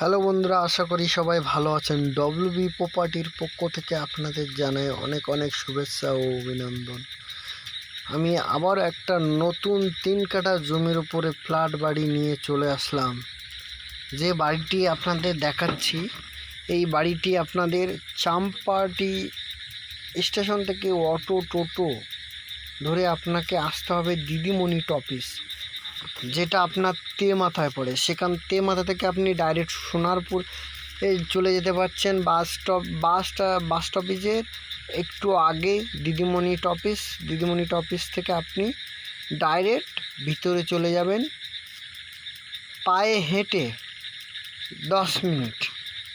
Hello বন্ধুরা, আশা করি সবাই ভালো আছেন। ডব্লিউবি প্রপার্টির পক্ষ থেকে আপনাদের জানাই অনেক অনেক শুভেচ্ছা ও অভিনন্দন। আমি আবার একটা নতুন তিন কাটা জমির উপরে ফ্ল্যাট বাড়ি নিয়ে চলে আসলাম। যে বাড়িটি আপনাদের দেখাচ্ছি, এই বাড়িটি আপনাদের চাম্পাটি স্টেশন থেকে অটো টোটো ধরে আপনাকে আসতে হবে দিদিমণি টপিস। যেটা আপনার তে মাথায় পড়ে, সেখান তে মাথা থেকে আপনি ডাইরেক্ট সোনারপুর চলে যেতে পারছেন বাস স্টপ বাসটা বাস স্টপেজের একটু আগে দিদিমণি টপিস দিদিমণি টপিস থেকে আপনি ডাইরেক্ট ভিতরে চলে যাবেন। পায়ে হেঁটে দশ মিনিট,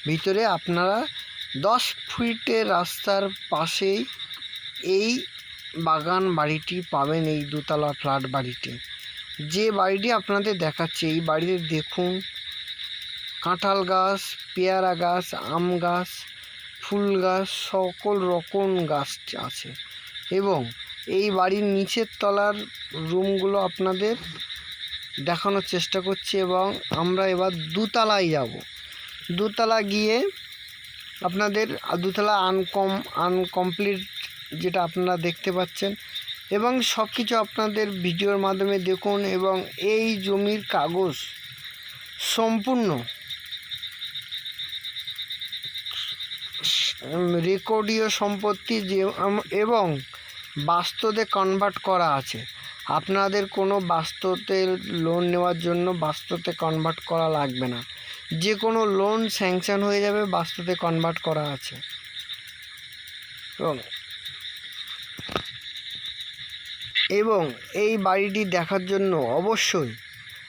ভিতরে আপনারা দশ ফিটের রাস্তার পাশেই এই বাগান বাড়িটি পাবেন, এই দোতলা ফ্ল্যাট বাড়িটি। যে বাড়িটি আপনাদের দেখাচ্ছে, এই বাড়িতে দেখুন, কাঁঠাল গাছ, পেয়ারা গাছ, আম গাছ, ফুল গাছ, সকল রকম গাছ আছে এবং এই বাড়ির নিচের তলার রুমগুলো আপনাদের দেখানোর চেষ্টা করছি এবং আমরা এবার দুতলায় যাব। দুতলা গিয়ে আপনাদের, দুতলা আনকম, আনকমপ্লিট যেটা আপনারা দেখতে পাচ্ছেন এবং সব কিছু আপনাদের ভিডিওর মাধ্যমে দেখুন এবং এই জমির কাগজ সম্পূর্ণ রেকর্ডীয় সম্পত্তি যে এবং বাস্তবে কনভার্ট করা আছে। আপনাদের কোনো বাস্তুতে লোন নেওয়ার জন্য বাস্তুতে কনভার্ট করা লাগবে না। যে কোনো লোন স্যাংশন হয়ে যাবে বাস্তুতে কনভার্ট করা আছে। এবং এবং এই বাড়িটি দেখার জন্য অবশ্যই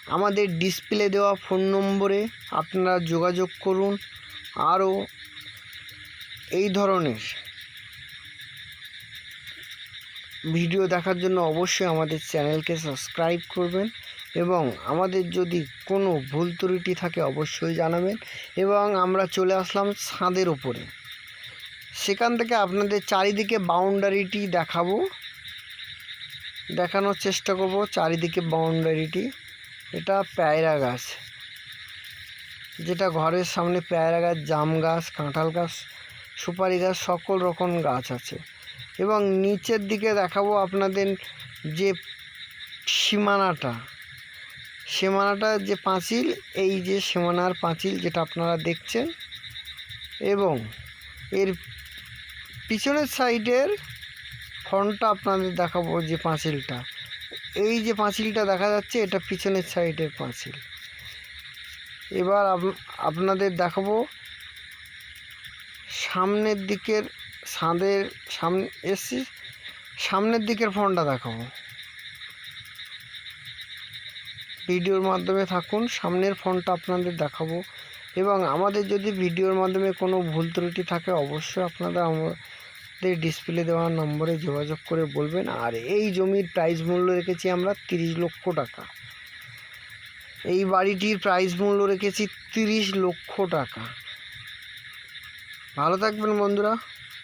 আমাদের ডিসপ্লে দেওয়া ফোন নম্বরে আপনারা যোগাযোগ করুন। আরও এই ধরনের ভিডিও দেখার জন্য অবশ্যই আমাদের চ্যানেলকে সাবস্ক্রাইব করবেন এবং আমাদের যদি কোনো ভুল ত্রুটি থাকে অবশ্যই জানাবেন এবং আমরা চলে আসলাম ছাদের উপরে। সেখান থেকে আপনাদের চারিদিকে বাউন্ডারিটি দেখাবো। দেখানোর চেষ্টা করব চারিদিকে বাউন্ডারিটি। এটা পেয়ারা গাছ। যেটা ঘরের সামনে পেয়ারা গাছ, জাম গাছ, কাঁঠাল গাছ, সুপারি গাছ, সকল রকম গাছ আছে। এবং নিচের দিকে দেখাবো আপনাদের যে সীমানাটা। সীমানাটা যে পাঁচিল, এই যে সীমানার পাঁচিল যেটা আপনারা দেখছেন। এবং এর পিছনের সাইডের ফ্রন্টটা আপনাদের দেখাবো যে পাঁচিলটা। এই যে পাঁচিলটা দেখা যাচ্ছে, এটা পিছনের সাইডের পাঁচিল। এবার আপ- আপনাদের দেখাবো সামনের দিকের ছাদের সামনে এসছি, সামনের দিকের ফোনটা দেখাবো। ভিডিওর মাধ্যমে থাকুন, সামনের ফোনটা আপনাদের দেখাবো। এবং আমাদের যদি ভিডিওর মাধ্যমে কোনো ভুল ত্রুটি থাকে, অবশ্যই আপনারা আমাদের ডিসপ্লে দেওয়া নম্বরে যোগাযোগ করে বলবেন, আর এই জমির প্রাইস মূল্য রেখেছি আমরা তিরিশ লক্ষ টাকা। এই বাড়িটির প্রাইস মূল্য রেখেছি তিরিশ লক্ষ টাকা। ভালো থাকবেন বন্ধুরা।